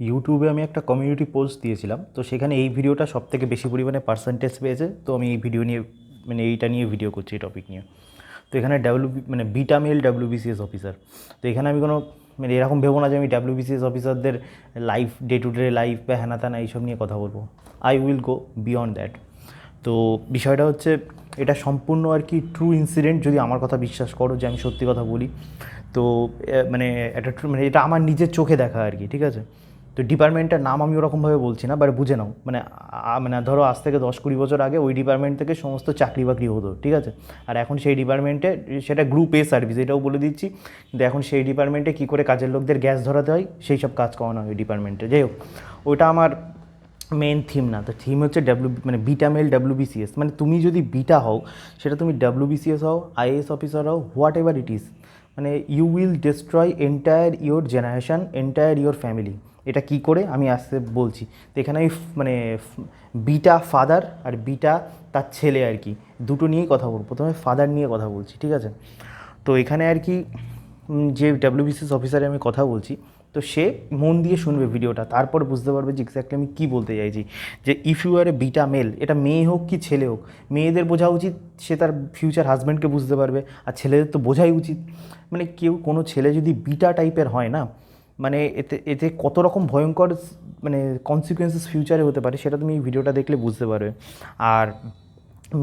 ইউটিউবে আমি একটা কমিউনিটি পোস্ট দিয়েছিলাম, তো সেখানে এই ভিডিওটা সব থেকে বেশি পরিমাণে পার্সেন্টেজ পেয়েছে, তো আমি এই ভিডিও নিয়ে মানে এইটা নিয়ে ভিডিও করছি, এই টপিক নিয়ে। তো এখানে ডাব্লিউ মানে বিটা মেল ডাব্লিউবিসিএস অফিসার তো এখানে আমি কোনো মানে এরকম ভেবো না যে আমি ডাব্লিউবিসিএস অফিসারদের life day to day life বা হ্যানা ত্যানা এইসব নিয়ে কথা বলব। I will go beyond that তো বিষয়টা হচ্ছে, এটা সম্পূর্ণ আর কি ট্রু ইনসিডেন্ট যদি আমার কথা বিশ্বাস করো যে আমি সত্যি কথা বলি। তো মানে এটা মানে এটা আমার নিজের চোখে দেখা আর কি, ঠিক আছে? তো ডিপার্টমেন্টের নাম আমি ওরকমভাবে বলছি না বাট বুঝে নাও। মানে মানে ধরো আজ থেকে দশ কুড়ি বছর আগে ওই ডিপার্টমেন্ট থেকে সমস্ত চাকরি বাকরি হতো, ঠিক আছে? আর এখন সেই ডিপার্টমেন্টে সেটা গ্রুপ এ সার্ভিস এটাও বলে দিচ্ছি। কিন্তু এখন সেই ডিপার্টমেন্টে কী করে কাজের লোকদের গ্যাস ধরাতে হয়, সেই সব কাজ করানো হয় ওই ডিপার্টমেন্টে। যাই হোক ওইটা আমার মেন থিম না। তো থিম হচ্ছে ডাব্লিউ মানে বিটা মেল ডাব্লিউবিসিএস মানে তুমি যদি বিটা হও, সেটা তুমি ডাব্লিউবিসিএস হও আইএএস অফিসার হও হোয়াট এভার ইট ইজ মানে you will destroy entire your generation entire your family এটা কি করে? আমি আসতে বলছি। তো এখানে আমি মানে বিটা ফাদার আর বিটা তার ছেলে আর কি। দুটো নিয়েই কথা বলব। প্রথমে ফাদার নিয়ে কথা বলছি, ঠিক আছে? তো এখানে আর কি যে ডাব্লিউবিসিএস অফিসারে আমি কথা বলছি, তো সে মন দিয়ে শুনবে ভিডিওটা। তারপর বুঝতে পারবে যে এক্স্যাক্টলি আমি কী বলতে চাইছি। যে if you are a beta male এটা মেয়ে হোক কি ছেলে হোক, মেয়েদের বোঝা উচিত, সে তার ফিউচার হাজব্যান্ডকে বুঝতে পারবে, আর ছেলেদের তো বোঝাই উচিত। মানে কেউ কোনো ছেলে যদি বিটা টাইপের হয় না মানে এতে এতে কত রকম ভয়ঙ্কর মানে কনসিকুয়েন্সেস ফিউচারে হতে পারে সেটা তুমি এই ভিডিওটা দেখলে বুঝতে পারবে। আর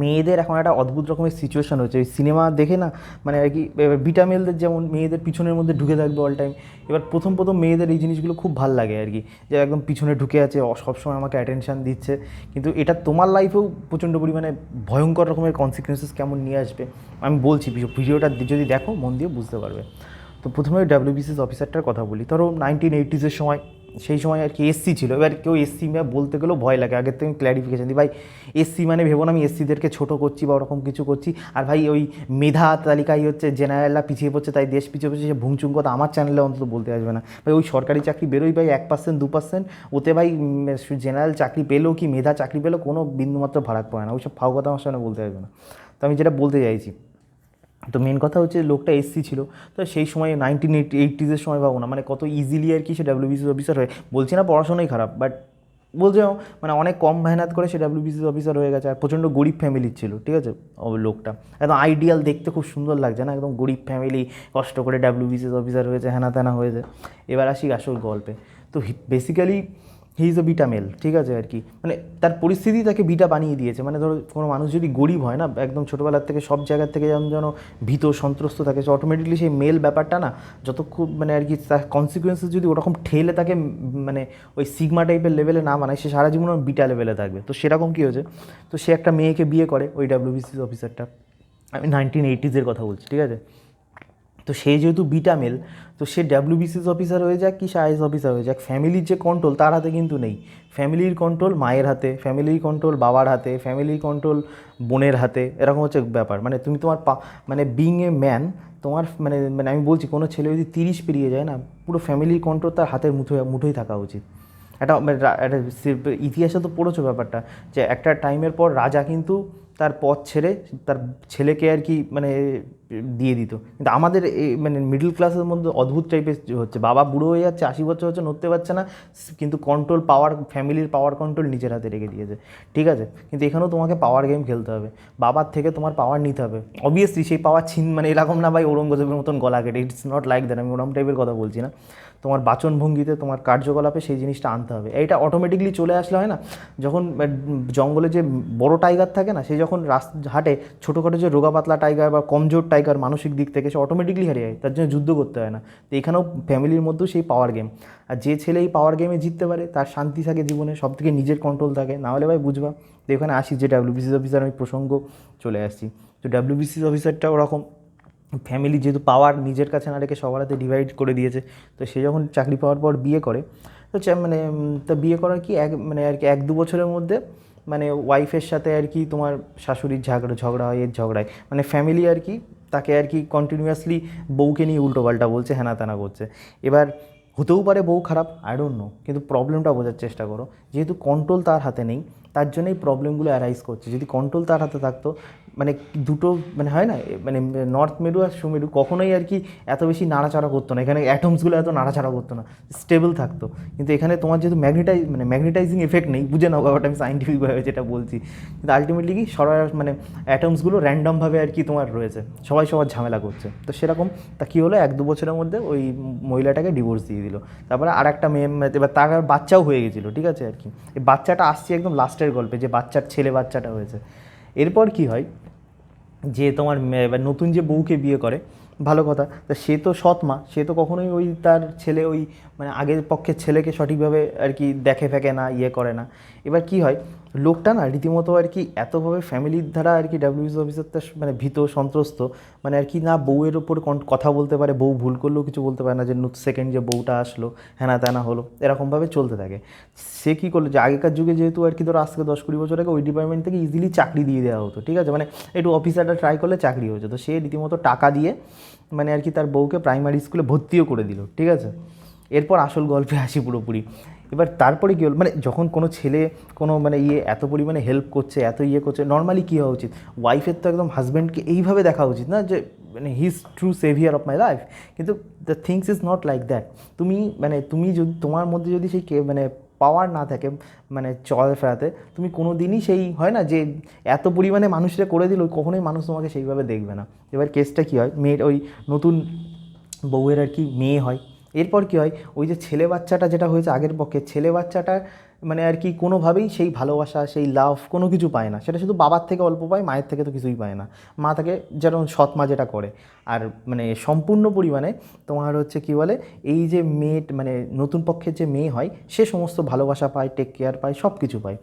মেয়েদের এখন একটা অদ্ভুত রকমের সিচুয়েশন হচ্ছে ওই সিনেমা দেখে না মানে আর কি এবার বিটা মেলদের যেমন মেয়েদের পিছনের মধ্যে ঢুকে থাকবে অল টাইম এবার প্রথম প্রথম মেয়েদের এই জিনিসগুলো খুব ভালো লাগে আর কি। যে একদম পিছনে ঢুকে আছে সবসময় আমাকে অ্যাটেনশান দিচ্ছে। কিন্তু এটা তোমার লাইফেও প্রচণ্ড পরিমাণে ভয়ঙ্কর রকমের কনসিকুয়েন্সেস কেমন নিয়ে আসবে? আমি বলছি ভিডিওটা যদি দেখো, মন দিয়ে বুঝতে পারবে। তো প্রথমে ডাব্লিউবিসিএস অফিসারটার কথা বলি। ধরো নাইনটিন এইটিসের সময়, সেই সময় আর কি এসসি ছিল। এবার কেউ এসসি বলতে গেলেও ভয় লাগে। আগের থেকে ক্ল্যারিফিকেশন দিই, ভাই এসসি মানে ভেবো না, আমি এসসিদেরকে ছোটো করছি বা ওরকম কিছু করছি। আর ভাই, ওই মেধা তালিকায় হচ্ছে জেনারেলরা পিছিয়ে পড়ছে, তাই দেশ পিছিয়ে পড়ছে, সে ভুংচুং কথা আমার চ্যানেলে অন্তত বলতে আসবে না। ভাই, ওই সরকারি চাকরি বেরোই ভাই এক পার্সেন্ট দু পার্সেন্ট ওতে ভাই জেনারেল চাকরি পেলেও কি, মেধা চাকরি পেলেও কোনো বিন্দুমাত্র ভাড়াক পড়ে না। ওইসব ফাও কথা আমার সামনে বলতে আসবে না। তো আমি যেটা বলতে চাইছি তো মেন কথা হচ্ছে লোকটা এসসি ছিল, তো সেই সময় নাইনটিন এইট এইটিজের সময় পাবো না মানে কত ইজিলি আর কি সে ডাব্লিউবিসি অফিসার হয়ে, বলছি না পড়াশোনাই খারাপ বাট বলছে মানে অনেক কম মেহনত করে সে ডাব্লিউবিসি অফিসার হয়ে গেছে, আর প্রচণ্ড গরিব ফ্যামিলির ছিল, ঠিক আছে? লোকটা, একদম আইডিয়াল দেখতে খুব সুন্দর লাগছে না, একদম গরিব ফ্যামিলি কষ্ট করে ডাব্লিউবিসি অফিসার হয়েছে হ্যানা ত্যানা হয়েছে এবার আসি আসল গল্পে। তো basically he is a beta male ঠিক আছে আর কি? মানে তার পরিস্থিতি তাকে বিটা বানিয়ে দিয়েছে। মানে ধরো কোনো মানুষ যদি গরিব হয় না, একদম ছোটোবেলার থেকে সব জায়গার থেকে যেমন যেন ভীত, সন্ত্রস্ত থাকে, সে অটোমেটিকলি সেই মেল ব্যাপারটা না, যতক্ষণ মানে আর কি তার কনসিকুয়েন্সেস যদি ওরকম ঠেলে তাকে মানে ওই সিগমা টাইপের লেভেলে না বানায়, সে সারা জীবন বিটা লেভেলে থাকবে। তো সেরকম কী হয়েছে? তো সে একটা মেয়েকে বিয়ে করে, ওই ডাব্লিউবিসি অফিসারটা আমি নাইনটিন এইটিজের কথা বলছি, ঠিক আছে? তো সে যেহেতু বিটা মেল তো সে ডাব্লিউবিসিএস অফিসার হয়ে যাক কি সে আইএস অফিসার হয়ে যাক ফ্যামিলির যে কন্ট্রোল তার হাতে কিন্তু নেই। ফ্যামিলির কন্ট্রোল মায়ের হাতে ফ্যামিলির কন্ট্রোল বাবার হাতে ফ্যামিলির কন্ট্রোল বোনের হাতে, এরকম হচ্ছে ব্যাপার। মানে তুমি তোমার পা মানে বিং এ ম্যান তোমার মানে মানে আমি বলছি কোনো ছেলে যদি তিরিশ পেরিয়ে যায় না, পুরো ফ্যামিলির কন্ট্রোল তার হাতের মুঠোয় মুঠোয় থাকা উচিত। একটা একটা ইতিহাসে তো পড়েছো ব্যাপারটা, যে একটা টাইমের পর রাজা কিন্তু তার পথ ছেড়ে, তার ছেলেকে আর কি মানে দিয়ে দিত। কিন্তু আমাদের এই মানে মিডল ক্লাসের মধ্যে অদ্ভুত টাইপের হচ্ছে। বাবা বুড়ো হয়ে যাচ্ছে, আশি বছর হচ্ছে, নড়তে পারছে না, কিন্তু কন্ট্রোল পাওয়ার ফ্যামিলির পাওয়ার কন্ট্রোল নিজের হাতে রেখে দিয়েছে। ঠিক আছে? কিন্তু এখানেও তোমাকে পাওয়ার গেম খেলতে হবে। বাবার থেকে তোমার পাওয়ার নিতে হবে। অবভিয়াসলি সেই পাওয়ার ছিন মানে এরকম না ভাই ঔরঙ্গজেবের মতন গলা কেটে ইটস নট লাইক দ্যাট আমি ওরম টাইপের কথা বলছি না। তোমার বাচনভঙ্গিতে তোমার কার্যকলাপে সেই জিনিসটা আনতে হবে। এইটা অটোমেটিকলি চলে আসলে হয় না? যখন জঙ্গলে যে বড় টাইগার থাকে না, সে যখন রাস্তা হাটে ছোটোখাটো যে রোগা পাতলা টাইগার বা কমজোর টাইগার মানসিক দিক থেকে সে অটোমেটিকলি হারিয়ে যায়, তার জন্য যুদ্ধ করতে হয় না। তো এখানেও ফ্যামিলির মধ্যেও সেই পাওয়ার গেম আর যে ছেলে এই পাওয়ার গেমে জিততে পারে, তার শান্তি থাকে জীবনে সব থেকে নিজের কন্ট্রোল থাকে। না হলে ভাই বুঝবা, তো এখানে আসি যে ডাব্লিউবিসি অফিসার আমি প্রসঙ্গ চলে আসছি। তো ডাব্লিউবিসি অফিসারটা ওরকম ফ্যামিলি যেহেতু পাওয়ার নিজের কাছে না রেখে সবার হাতে ডিভাইড করে দিয়েছে, তো সে যখন চাকরি পাওয়ার পর বিয়ে করে, তো মানে তা বিয়ে করার কি এক মানে আর কি এক দু বছরের মধ্যে মানে ওয়াইফের সাথে আর কি তোমার শাশুড়ির ঝগড়া ঝগড়া হয়, এর ঝগড়ায়। মানে ফ্যামিলি আর কি তাকে আর কি কন্টিনিউয়াসলি বউকে নিয়ে উল্টোপাল্টা বলছে হ্যানা তেনা করছে। এবার হতেও পারে বউ খারাপ আই ডোন্ট নো কিন্তু প্রবলেমটা বোঝার চেষ্টা করো। যেহেতু কন্ট্রোল তার হাতে নেই, তার জন্যই প্রবলেমগুলো অ্যারাইজ করছে। যদি কন্ট্রোল তার হাতে থাকতো মানে দুটো মানে হয় না মানে নর্থ মেরু আর সুমেরু কখনোই আর কি এত বেশি নাড়াচাড়া করতো না। এখানে অ্যাটমসগুলো এত নাড়াচাড়া করতো না। স্টেবল থাকতো। কিন্তু এখানে তোমার যেহেতু ম্যাগনেটাইজ মানে ম্যাগনেটাইজিং এফেক্ট নেই, বুঝে নাও ব্যাপারটা, আমি সাইন্টিফিকভাবে যেটা বলছি। কিন্তু আলটিমেটলি কি সরার মানে অ্যাটমসগুলো র্যান্ডমভাবে আর কি তোমার রয়েছে। সবাই সবার ঝামেলা করছে। তো সেরকম, তা কী হলো? এক দু বছরের মধ্যে ওই মহিলাটাকে ডিভোর্স দিয়ে দিল। তারপরে আর একটা মেয়ে এবার তার বাচ্চাও হয়ে গেছিল, ঠিক আছে আর কি। এই বাচ্চাটা আসছে একদম লাস্টের গল্পে, যে বাচ্চার ছেলে বাচ্চাটা হয়েছে। এরপর কি হয়? যে তোমার নতুন যে বউকে বিয়ে করে, ভালো কথা, তা সে তো সৎ মা, সে তো কখনোই ওই তার ছেলে, ওই মানে আগের পক্ষের ছেলেকে সঠিকভাবে আর কি দেখে ফেকে না ইয়ে করে না। এবার কি হয় লোকটা না রীতিমতো আর কি এতভাবে ফ্যামিলির দ্বারা আর কি ডাব্লিউবিসি অফিসারটা মানে ভীত, সন্ত্রস্ত মানে আর কি না বউয়ের ওপর কথা বলতে পারে, বউ ভুল করলেও কিছু বলতে পারে না যে সেকেন্ড যে বউটা আসলো হ্যানা ত্যানা হলো, এরকমভাবে চলতে থাকে। সে কী করল? যে আগেকার যুগে যেহেতু আর কি ধরো আজকে দশ কুড়ি বছর আগে ওই ডিপার্টমেন্ট থেকে ইজিলি চাকরি দিয়ে দেওয়া হতো, ঠিক আছে? মানে একটু অফিসারটা ট্রাই করলে চাকরি হয়ে যেত। সে রীতিমতো টাকা দিয়ে মানে আর কি তার বউকে প্রাইমারি স্কুলে ভর্তিও করে দিল, ঠিক আছে? এরপর আসল গল্পে আসি পুরোপুরি। এবার তারপরে কী হলো? মানে যখন কোনো ছেলে কোনো মানে ইয়ে এত পরিমাণে হেল্প করছে, এত ইয়ে করছে নর্মালি কী হওয়া উচিত? ওয়াইফের তো একদম হাজব্যান্ডকে এইভাবে দেখা উচিত না যে মানে his true saviour of my life কিন্তু the things is not like that তুমি মানে তুমি যদি, তোমার মধ্যে যদি সেই কে মানে পাওয়ার না থাকে মানে চলাফেরাতে, তুমি কোনো দিনই সেই হয় না যে, এত পরিমাণে মানুষরা করে দিল, কখনোই মানুষ তোমাকে সেইভাবে দেখবে না। এবার কেসটা কী হয়? মেয়ের ওই নতুন বউয়ের আর কি মেয়ে হয়। এরপর কী হয়? ওই যে ছেলে বাচ্চাটা যেটা হয়েছে আগের পক্ষে, ছেলে বাচ্চাটা মানে আর কি কোনোভাবেই সেই ভালোবাসা, সেই লাভ কোনো কিছু পায় না। সেটা শুধু বাবার থেকে অল্প পায়, মায়ের থেকে তো কিছুই পায় না। মা তাকে যেন সৎ মা যেটা করে। আর মানে সম্পূর্ণ পরিমাণে তোমার হচ্ছে কি বলে? এই যে মেয়ে মানে নতুন পক্ষের যে মেয়ে হয়, সে সমস্ত ভালোবাসা পায় টেক কেয়ার পায় সব কিছু পায়।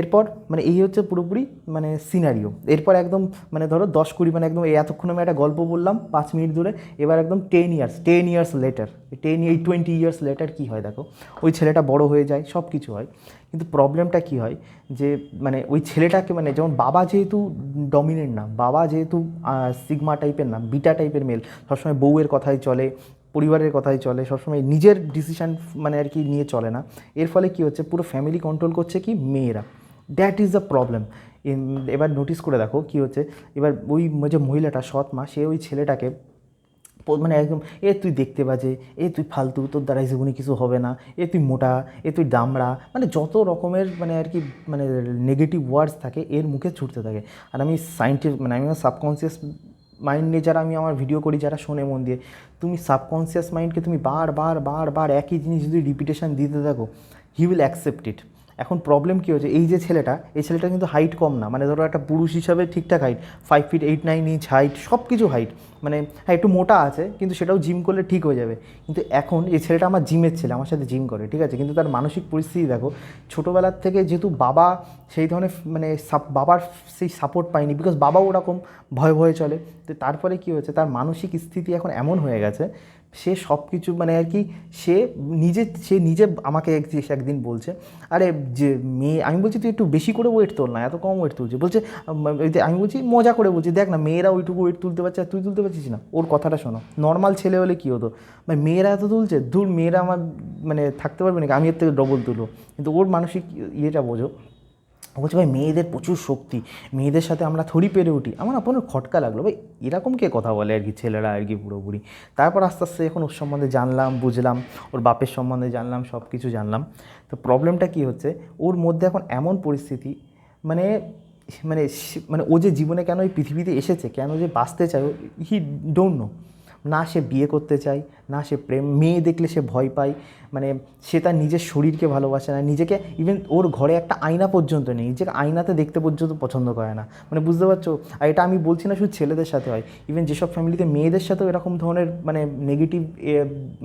এরপর মানে এই হচ্ছে পুরোপুরি মানে সিনারিও এরপর একদম মানে ধরো দশ কুড়ি মানে একদম এতক্ষণ আমি একটা গল্প বললাম পাঁচ মিনিট ধরে, এবার একদম ten years ten years later ten এই টোয়েন্টি ইয়ার্স লেটার কী হয় দেখো? ওই ছেলেটা বড় হয়ে যায় সব কিছু হয়। কিন্তু প্রবলেমটা কী হয়? যে মানে ওই ছেলেটাকে মানে যেমন বাবা যেহেতু ডমিনেন্ট না, বাবা যেহেতু সিগমা টাইপের না বিটা টাইপের মেল সবসময় বউয়ের কথাই চলে, পরিবারের কথাই চলে, সবসময় নিজের ডিসিশান মানে আর কি নিয়ে চলে না। এর ফলে কি হচ্ছে? পুরো ফ্যামিলি কন্ট্রোল করছে কি? মেয়েরা। দ্যাট ইজ দ্য প্রবলেম এবার নোটিস করে দেখো কি হচ্ছে। এবার ওই যে মহিলাটা সৎ মা সে ওই ছেলেটাকে মানে একদম, এ তুই দেখতে বাজে, এ তুই ফালতু, তোর দ্বারা জীবনে কিছু হবে না, এ তুই মোটা, এ তুই দামড়া। মানে যত রকমের মানে আর কি মানে নেগেটিভ ওয়ার্ডস থাকে, এর মুখে ছুটতে থাকে। আর আমি সাইন্টিফিক মানে আমি সাবকনসিয়াস মাইন্ড নিয়ে যারা আমি আমার ভিডিও করি, যারা শোনে মন দিয়ে, তুমি সাবকনসিয়াস মাইন্ডকে তুমি বার বার বার বার একই জিনিস যদি রিপিটেশান দিতে থাকো হি উইল অ্যাকসেপ্ট ইট এখন প্রবলেম কী হচ্ছে এই যে ছেলেটা, এই ছেলেটা কিন্তু হাইট কম না। মানে ধরো একটা পুরুষ হিসাবে ঠিকঠাক height five feet eight nine inch height সব কিছু হাইট মানে হ্যাঁ একটু মোটা আছে, কিন্তু সেটাও জিম করলে ঠিক হয়ে যাবে। কিন্তু এখন এই ছেলেটা আমার জিমের ছেলে, আমার সাথে জিম করে, ঠিক আছে? কিন্তু তার মানসিক পরিস্থিতি দেখো, ছোটোবেলার থেকে যেহেতু বাবা সেই ধরনের মানে বাবার সেই সাপোর্ট পায়নি বিকজ বাবাও ওরকম ভয়ে ভয়ে চলে। তো তারপরে কী হয়েছে? তার মানসিক স্থিতি এখন এমন হয়ে গেছে সে সব কিছু মানে আর কি সে নিজে সে নিজে আমাকে একদিন বলছে আরে যে মেয়ে আমি বলছি তুই একটু বেশি করে ওয়েট তোল না এত কম ওয়েট তুলছে বলছে আম, বলছি মজা করে বলছি দেখ না মেয়েরা ওইটুকু ওয়েট তুলতে পারছে আর তুই তুলতে পারছিস না। ওর কথাটা শোনো নর্মাল ছেলে হলে কী হতো? ভাই মেয়েরা এত তুলছে দূর মেয়েরা আমার মানে থাকতে পারবে নাকি? আমি এর থেকে ডবল তুলো কিন্তু ওর মানসিক ইয়েটা বোঝো বলছে, ভাই, মেয়েদের প্রচুর শক্তি, মেয়েদের সাথে আমরা থরি পেরে উঠি। আমার আপনার খটকা লাগল। ভাই, এরকম কে কথা বলে আর কি, ছেলেরা আর কি পুরোপুরি? তারপর আস্তে আস্তে এখন ওর সম্বন্ধে জানলাম, বুঝলাম, ওর বাপের সম্বন্ধে জানলাম সব কিছু জানলাম। তো প্রবলেমটা কী হচ্ছে, ওর মধ্যে এখন এমন পরিস্থিতি মানে মানে মানে ও যে জীবনে কেন এই পৃথিবীতে এসেছে, কেন যে বাঁচতে চায় হি ডোন্ট নো না সে বিয়ে করতে চায় না, সে প্রেম, মেয়ে দেখলে সে ভয় পায়। মানে সে তার নিজের শরীরকে ভালোবাসে না, নিজেকে ইভেন ওর ঘরে একটা আয়না পর্যন্ত নেই, নিজেকে আয়নাতে দেখতে পর্যন্ত পছন্দ করে না। মানে বুঝতে পারছ? আর এটা আমি বলছি না শুধু ছেলেদের সাথে হয় ইভেন যেসব ফ্যামিলিতে মেয়েদের সাথেও এরকম ধরনের মানে নেগেটিভ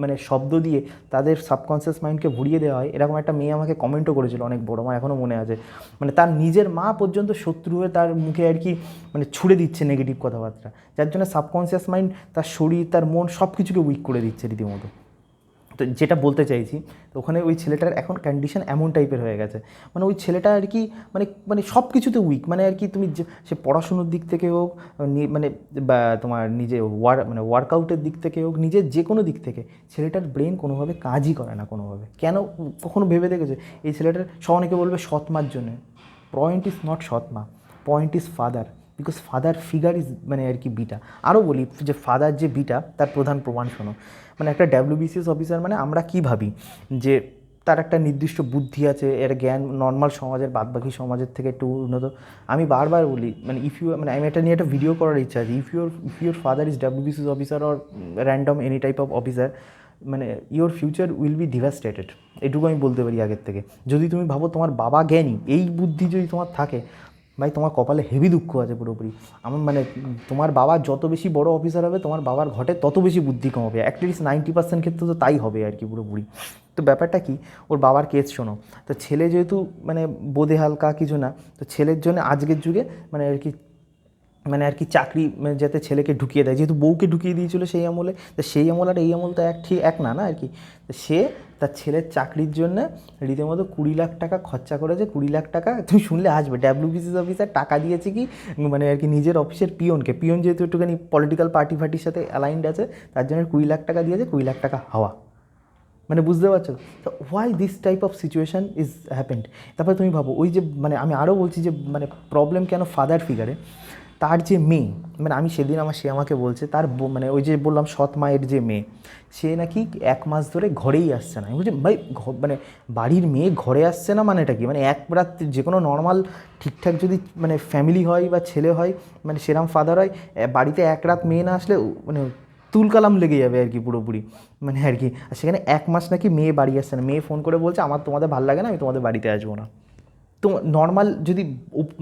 মানে শব্দ দিয়ে তাদের সাবকনসিয়াস মাইন্ডকে ভরিয়ে দেওয়া হয়, এরকম একটা মেয়ে আমাকে কমেন্টও করেছিল অনেক বড়, আমার এখনও মনে আছে। মানে তার নিজের মা পর্যন্ত শত্রু হয়ে তার মুখে আর কি মানে ছুড়ে দিচ্ছে নেগেটিভ কথাবার্তা, যার জন্য সাবকনসিয়াস মাইন্ড তার শরীর, তার মন সব কিছুকে উইক করে দিচ্ছে। রীতিমতো। তো যেটা বলতে চাইছি, তো ওখানে ওই ছেলেটার এখন কন্ডিশন এমন টাইপের হয়ে গেছে। মানে ওই ছেলেটা আর কি মানে মানে সব কিছুতে উইক মানে আর কি তুমি সে পড়াশুনোর দিক থেকে হোক মানে বা তোমার নিজে ওয়ার মানে ওয়ার্কআউটের দিক থেকে হোক, নিজের যে কোনো দিক থেকে, ছেলেটার ব্রেন কোনোভাবে কাজই করে না কোনোভাবে। কেন কখনো ভেবে দেখেছে? এই ছেলেটার সব অনেকে বলবে সৎমার জন্য। পয়েন্ট ইজ নট সৎমা point is father because father figure is মানে আর কি বিটা আরও বলি যে ফাদার যে বিটা তার প্রধান প্রমাণ শোনো। মানে একটা ডাব্লিউবিসিএস অফিসার মানে আমরা কী ভাবি? যে তার একটা নির্দিষ্ট বুদ্ধি আছে, এর জ্ঞান নর্মাল সমাজের, বাদবাকি সমাজের থেকে একটু উন্নত। আমি বারবার বলি মানে ইফ ইউ মানে আমি এটা নিয়ে একটা ভিডিও করার ইচ্ছা আছে। If your if your father is WBCS officer or random any type of officer মানে your future will be devastated এটুকু আমি বলতে পারি আগের থেকে। যদি তুমি ভাবো তোমার বাবা জ্ঞানী, এই বুদ্ধি যদি তোমার থাকে ভাই, তোমার কপালে হেভি দুঃখ আছে পুরোপুরি। আমার মানে তোমার বাবা যত বেশি বড় অফিসার হবে, তোমার বাবার ঘটে তত বেশি বুদ্ধি কম হবে অ্যাটলিস্ট নাইনটি পার্সেন্ট ক্ষেত্রে তো তাই হবে আর কি পুরোপুরি। তো ব্যাপারটা কি, ওর বাবার কেস শোনো। তো ছেলে যেহেতু মানে বোধে হালকা কিছু না, তো ছেলের জন্য আজকের যুগে মানে আর কি মানে আর কি চাকরি মানে যাতে ছেলেকে ঢুকিয়ে দেয়। যেহেতু বউকে ঢুকিয়ে দিয়েছিল সেই আমলে, তো সেই আমল আর এই আমল তো এক ঠিক এক না না আর কি? তো সে তার ছেলের চাকরির জন্য রীতিমতো কুড়ি লাখ টাকা খরচা করেছে, কুড়ি লাখ টাকা। তুমি শুনলে আসবে ডাব্লিউবিসিএস অফিসার টাকা দিয়েছে কি মানে আর কি নিজের অফিসের পিয়নকে। পিয়ন যেহেতু একটুখানি পলিটিক্যাল পার্টি ফার্টির সাথে অ্যালাইন্ড আছে, তার জন্য কুড়ি লাখ টাকা দিয়েছে, কুড়ি লাখ টাকা হাওয়া। মানে বুঝতে পারছ? তো why this type of situation is happened তারপরে তুমি ভাবো, ওই যে মানে আমি আরও বলছি যে মানে প্রবলেম কেন ফাদার ফিগারে তার যে মেয়ে মানে আমি সেদিন আমার সে আমাকে বলছে, তার মানে ওই যে বললাম সৎ মায়ের যে মেয়ে, সে নাকি এক মাস ধরে ঘরেই আসছে না। আমি ভাই মানে বাড়ির মেয়ে ঘরে আসছে না মানে এটা কি? মানে এক রাত্রি যে কোনো নর্মাল ঠিকঠাক যদি মানে ফ্যামিলি হয় বা ছেলে হয় মানে সেরাম ফাদার হয় বাড়িতে এক রাত মেয়ে না আসলে মানে তুলকালাম লেগে যাবে আর কি পুরোপুরি মানে আর কি। আর সেখানে এক মাস নাকি মেয়ে বাড়ি আসছে না। মেয়ে ফোন করে বলছে, আমার তোমাদের ভালো লাগে না, আমি তোমাদের বাড়িতে আসব না। তো নর্মাল যদি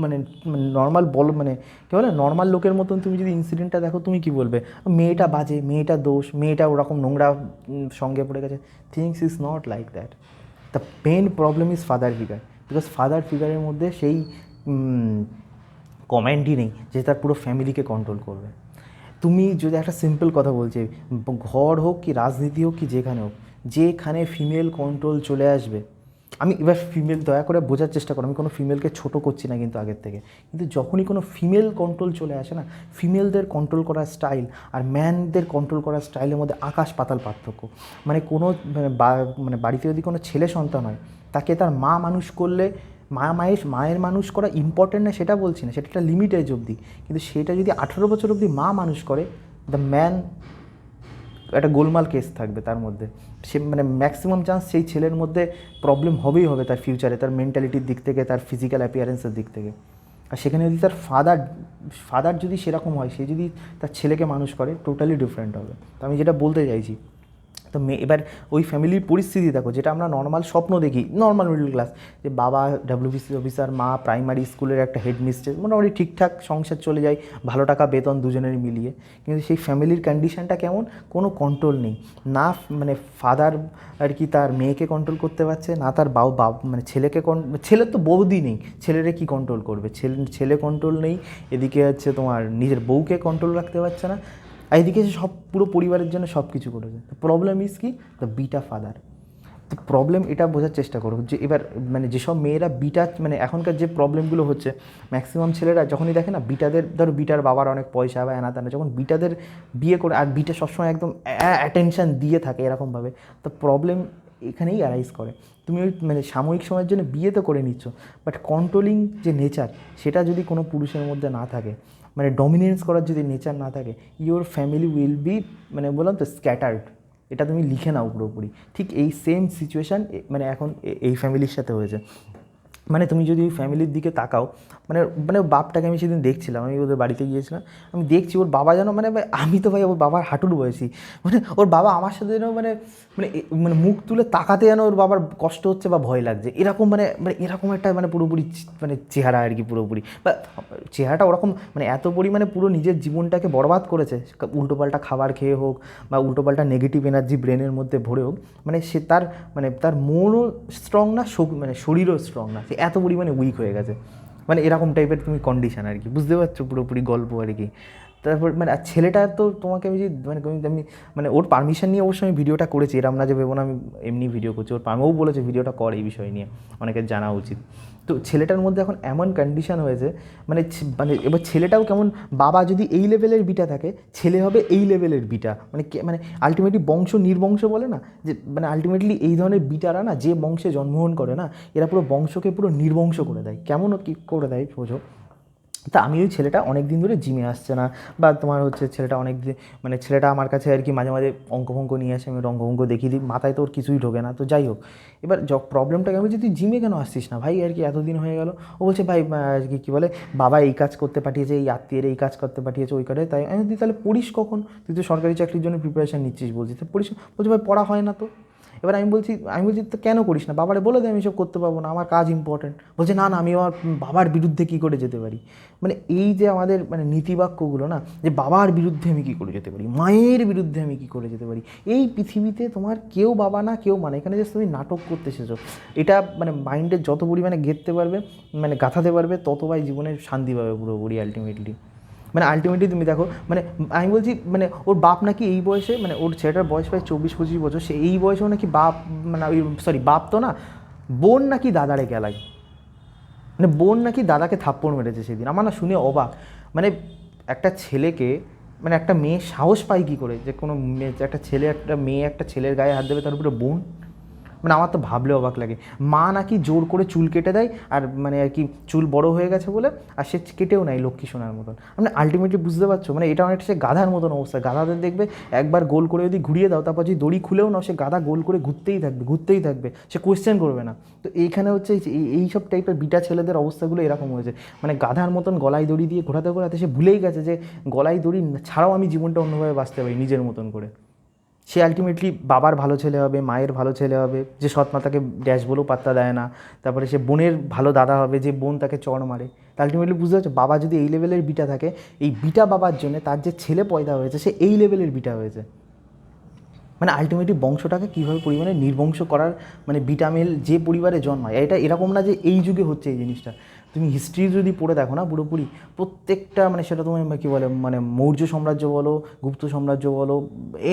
মানে নর্মাল বলো মানে কী বলে নর্মাল লোকের মতন তুমি যদি ইনসিডেন্টটা দেখো, তুমি কি বলবে? মেয়েটা বাজে, মেয়েটা দোষ, মেয়েটা ওরকম নোংরা সঙ্গে পড়ে গেছে। Things is not like that the main problem is father figure because father ফিগারের মধ্যে সেই কমেন্টই নেই যে তার পুরো ফ্যামিলিকে কন্ট্রোল করবে। তুমি যদি একটা সিম্পল কথা বলছি, ঘর হোক কি, রাজনীতি হোক কি, যেখানে হোক, যেখানে ফিমেল কন্ট্রোল চলে আসবে আমি এবার ফিমেল দয়া করে বোঝার চেষ্টা করো, আমি কোনো ফিমেলকে ছোট করছি না কিন্তু আগের থেকে। কিন্তু যখনই কোনো ফিমেল কন্ট্রোল চলে আসে না ফিমেলদের কন্ট্রোল করার স্টাইল আর ম্যানদের কন্ট্রোল করার স্টাইলের মধ্যে আকাশ পাতাল পার্থক্য। মানে কোনো মানে মানে বাড়িতে যদি কোনো ছেলে সন্তান হয়, তাকে তার মা মানুষ করলে, মা মায়ের মায়ের মানুষ করা ইম্পর্টেন্ট না সেটা বলছি না, সেটা একটা লিমিট এজ অবধি। কিন্তু সেটা যদি আঠেরো বছর অবধি মা মানুষ করে দ্য ম্যান একটা গোলমাল কেস থাকবে তার মধ্যে। সে মানে ম্যাক্সিমাম চান্স সেই ছেলের মধ্যে প্রবলেম হবেই হবে তার ফিউচারে তার মেন্টালিটির দিক থেকে, তার ফিজিক্যাল অ্যাপিয়ারেন্সের দিক থেকে। আর সেখানে যদি তার ফাদার ফাদার যদি সেরকম হয়, সে যদি তার ছেলেকে মানুষ করে টোটালি ডিফারেন্ট হবে। তো আমি যেটা বলতে চাইছি তো মেয়ে এবার ওই ফ্যামিলির পরিস্থিতি দেখো, যেটা আমরা নর্মাল স্বপ্ন দেখি নর্মাল মিডল ক্লাস যে বাবা ডাব্লিউবিসি অফিসার মা প্রাইমারি স্কুলের একটা হেড মিস্ট্রেস মোটামুটি ঠিকঠাক সংসার চলে যায়, ভালো টাকা, বেতন দুজনের মিলিয়ে। কিন্তু সেই ফ্যামিলির কন্ডিশনটা কেমন? কোনো কন্ট্রোল নেই। না মানে ফাদার আর কি তার মেয়েকে কন্ট্রোল করতে পারছে, না তার বাবা বাব মানে ছেলেকে কন ছেলের তো বৌদি নেই, ছেলেরে কি কন্ট্রোল করবে? ছেলে ছেলে কন্ট্রোল নেই, এদিকে হচ্ছে তোমার নিজের বউকে কন্ট্রোল রাখতে পারছে না। আর এদিকে সে সব পুরো পরিবারের জন্য সব কিছু করেছে প্রবলেম ইজ কি? দ্য বিটা ফাদার তো প্রবলেম এটা বোঝার চেষ্টা করো যে এবার মানে যেসব মেয়েরা বিটা মানে এখনকার যে প্রবলেমগুলো হচ্ছে ম্যাক্সিমাম ছেলেরা যখনই দেখে না বিটাদের ধরো বিটার বাবার অনেক পয়সা বা এনা তেনা যখন বিটাদের বিয়ে করে, আর বিটা সবসময় একদম অ্যাটেনশান দিয়ে থাকে এরকমভাবে। তো প্রবলেম এখানেই অ্যারাইজ করে। তুমি ওই মানে সাময়িক সময়ের জন্য বিয়ে তো করে নিচ্ছ বাট কন্ট্রোলিং যে নেচার সেটা যদি কোনো পুরুষের মধ্যে না থাকে মানে ডমিনেন্স করার যদি নেচার না থাকে ইওর ফ্যামিলি উইল বি মানে বললাম তো স্ক্যাটার্ড এটা তুমি লিখে নাও পুরোপুরি। ঠিক এই সেম সিচুয়েশান মানে এখন এই ফ্যামিলির সাথে হয়েছে। মানে তুমি যদি ওই ফ্যামিলির দিকে তাকাও মানে মানে বাপটাকে আমি সেদিন দেখছিলাম, আমি ওদের বাড়িতে গিয়েছিলাম, আমি দেখছি ওর বাবা যেন মানে আমি তো ভাই ওর বাবার হাঁটুর বয়সী মানে ওর বাবা আমার সাথে যেন মানে মানে মানে মুখ তুলে তাকাতে যেন ওর বাবার কষ্ট হচ্ছে বা ভয় লাগছে, এরকম মানে মানে এরকম একটা মানে পুরোপুরি মানে চেহারা আর কি পুরোপুরি, বা চেহারাটা ওরকম মানে এত পরিমাণে পুরো নিজের জীবনটাকে বরবাদ করেছে, উল্টোপাল্টা খাবার খেয়ে হোক বা উল্টোপাল্টা নেগেটিভ এনার্জি ব্রেনের মধ্যে ভরে হোক মানে সে তার মানে তার মনও স্ট্রং না মানে শরীরও স্ট্রং না, সে এত পরিমাণে উইক হয়ে গেছে। মানে এরকম টাইপের তুমি কন্ডিশন আর কি, বুঝতে পারছ পুরোপুরি গল্প আর কি। তারপর মানে আর ছেলেটা তো তোমাকে আমি যে মানে আমি মানে ওর পারমিশন নিয়ে অবশ্যই আমি ভিডিওটা করেছি, এরম না যে ভেবো না আমি এমনি ভিডিও করছি। ওর পারমাও বলেছে ভিডিওটা কর এই বিষয় নিয়ে, অনেকের জানা উচিত। তো ছেলেটার মধ্যে এখন এমন কন্ডিশন হয়েছে মানে মানে এবার ছেলেটাও কেমন, বাবা যদি এই লেভেলের বিটা থাকে, ছেলে হবে এই লেভেলের বিটা মানে মানে আলটিমেটলি বংশ নির্বংশ বলে না? যে মানে আলটিমেটলি এই ধরনের বিটারা না, যে বংশে জন্মগ্রহণ করে না, এরা পুরো বংশকে পুরো নির্বংশ করে দেয়। কেমন কি করে দেয়, বোঝো? তা আমি ওই ছেলেটা অনেক দিন ধরে জিমে আসছে না বা তোমার হচ্ছে ছেলেটা অনেক দিন মানে ছেলেটা আমার কাছে আর কি মাঝে মাঝে অঙ্ক ফঙ্ক নিয়ে আসে আমি অঙ্ক ফঙ্ক দেখিয়ে দিই মাথায় তো ওর কিছুই ঢোকে না। তো যাই হোক এবার য প্রবলেমটাকে আমি তুই জিমে কেন আসছিস না? ভাই আর কি এতদিন হয়ে গেল। ও বলছে ভাই আর কি কী বলে বাবা এই কাজ করতে পাঠিয়েছে এই আত্মীয়ের এই কাজ করতে পাঠিয়েছে ওই করে তাই আমি বলছি, তাহলে পড়িস কখন? তুই তো সরকারি চাকরির জন্য প্রিপারেশান নিচ্ছিস বলছিস। তো পড়িস বলছে ভাই পড়া হয় না তো। এবার আমি বলছি আমি বলছি, তো কেন করিস না? বাবারে বলে দে, আমি সব করতে পারব না, আমার কাজ ইম্পর্টেন্ট বলছে, না না, আমি আমার বাবার বিরুদ্ধে কী করে যেতে পারি? মানে এই যে আমাদের মানে নীতিবাক্যগুলো না, যে বাবার বিরুদ্ধে আমি কী করে যেতে পারি, মায়ের বিরুদ্ধে আমি কী করে যেতে পারি, এই পৃথিবীতে তোমার কেউ বাবা না, কেউ মানে এখানে যে তুমি নাটক করতে এসেছ। এটা মানে মাইন্ডে যত পরিমাণে গেঁথতে পারবে মানে গাঁথাতে পারবে ততবাই জীবনে শান্তি পাবে পুরোপুরি আলটিমেটলি মানে আলটিমেটলি তুমি দেখো মানে আমি বলছি মানে ওর বাপ নাকি এই বয়সে মানে ওর ছেলেটার বয়স প্রায় চব্বিশ, পঁচিশ বছর, সে এই বয়সেও নাকি বাপ মানে সরি বাপ তো না, বোন নাকি দাদারে গেলাই। মানে বোন নাকি দাদাকে থাপ্পড় মেরেছে সেদিন। আমার না শুনে অবাক। মানে একটা ছেলেকে মানে একটা মেয়ে সাহস পায় কী করে? যে কোনো মেয়ে, একটা ছেলে, একটা মেয়ে একটা ছেলের গায়ে হাত দেবে, তার উপরে বোন? মানে আমার তো ভাবলে অবাক লাগে। মা নাকি জোর করে চুল কেটে দেয় আর মানে আর কি চুল বড় হয়ে গেছে বলে আর সে কেটেও নেয় লক্ষ্মী সোনার মতন। মানে আলটিমেটলি বুঝতে পারছ? মানে এটা অনেকটা সে গাধার মতন অবস্থা। গাধাদের দেখবে একবার গোল করে যদি ঘুরিয়ে দাও, তারপর যদি দড়ি খুলেও নাও, সে গাধা গোল করে ঘুরতেই থাকবে ঘুরতেই থাকবে। সে কোয়েশ্চেন করবে না। তো এইখানে হচ্ছে এই সব টাইপের বিটা ছেলেদের অবস্থাগুলো এরকম হয়েছে। মানে গাধার মতন গলায় দড়ি দিয়ে ঘোরাতে ঘোরাতে সে ভুলেই গেছে যে গলায় দড়ি ছাড়াও আমি জীবনটা অন্যভাবে বাঁচতে পারি নিজের মতন করে। সে আলটিমেটলি বাবার ভালো ছেলে হবে, মায়ের ভালো ছেলে হবে, যে সৎ মা তাকে ড্যাশ বলেও পাত্তা দেয় না, তারপরে সে বোনের ভালো দাদা হবে, যে বোন তাকে চড় মারে। আলটিমেটলি বুঝতে পারছ, বাবা যদি এই লেভেলের বিটা থাকে, এই বিটা বাবার জন্য তার যে ছেলে পয়দা হয়েছে, সে এই লেভেলের বিটা হয়েছে। মানে আলটিমেটলি বংশটাকে কীভাবে পরিমাণে নির্বংশ করার মানে বিটামিল যে পরিবারে জন্মায়, এটা এরকম না যে এই যুগে হচ্ছে এই জিনিসটা। তুমি হিস্ট্রি যদি পড়ে দেখো না পুরোপুরি, প্রত্যেকটা মানে সেটা তুমি কী বলে মানে মৌর্য সাম্রাজ্য বলো, গুপ্ত সাম্রাজ্য বলো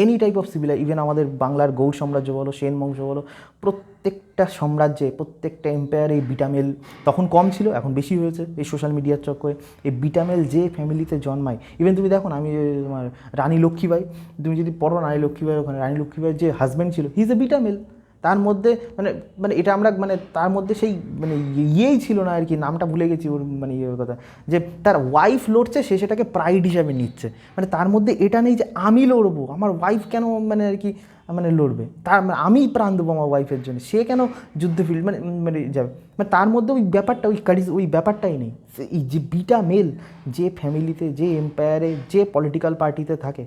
any type of civil even আমাদের বাংলার গৌড় সাম্রাজ্য বলো, সেন বংশ বলো, প্রত্যেকটা সাম্রাজ্যে, প্রত্যেকটা এম্পায়ারে এই বিটামেল তখন কম ছিল, এখন বেশি হয়েছে এই সোশ্যাল মিডিয়ার চক্করে এই বিটামেল যে ফ্যামিলিতে জন্মায় ইভেন তুমি দেখো না, আমি তোমার রানী লক্ষ্মীবাই তুমি যদি পড়ো রানী লক্ষ্মীবাই ওখানে রানী লক্ষ্মীবাইয়ের যে হাজব্যান্ড ছিল হি ইজ এ বিটামেল। তার মধ্যে মানে মানে এটা আমরা মানে তার মধ্যে সেই মানে ইয়েই ছিল না আর কি, নামটা ভুলে গেছি ওর মানে ইয়ের কথা। যে তার ওয়াইফ লড়ছে, সে সেটাকে প্রাইড হিসাবে নিচ্ছে। মানে তার মধ্যে এটা নেই যে আমি লড়বো, আমার ওয়াইফ কেন মানে আর কি মানে লড়বে? তার মানে আমিই প্রাণ দেবো আমার ওয়াইফের জন্য। সে কেন যুদ্ধে ফিল্ড মানে মানে যাবে? মানে তার মধ্যে ওই ব্যাপারটা, ওই কারিজ ওই ব্যাপারটাই নেই। এই যে বিটা মেল যে ফ্যামিলিতে যে এম্পায়ারে যে পলিটিক্যাল পার্টিতে থাকে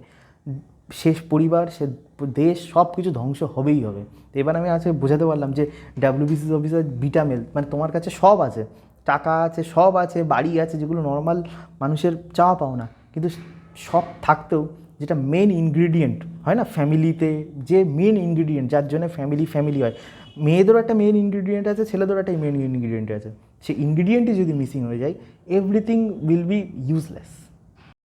শেষ পরিবার, সে দেশ সব কিছু ধ্বংস হবেই হবে। এবার আমি আজকে বোঝাতে পারলাম যে ডাব্লিউবিসিস অফিসার বিটা মেল মানে তোমার কাছে সব আছে। টাকা আছে, সব আছে, বাড়ি আছে, যেগুলো নর্মাল মানুষের চাওয়া পাও না। কিন্তু সব থাকতেও যেটা মেন ইনগ্রিডিয়েন্ট হয় না? ফ্যামিলিতে যে মেন ইনগ্রিডিয়েন্ট যার জন্য ফ্যামিলি ফ্যামিলি হয়। মেয়েদেরও একটা মেন ইনগ্রিডিয়েন্ট আছে, ছেলেদেরও একটা মেন ইনগ্রিডিয়েন্ট আছে। সেই ইনগ্রিডিয়েন্টই যদি মিসিং হয়ে যায় এভরিথিং উইল বি ইউজলেস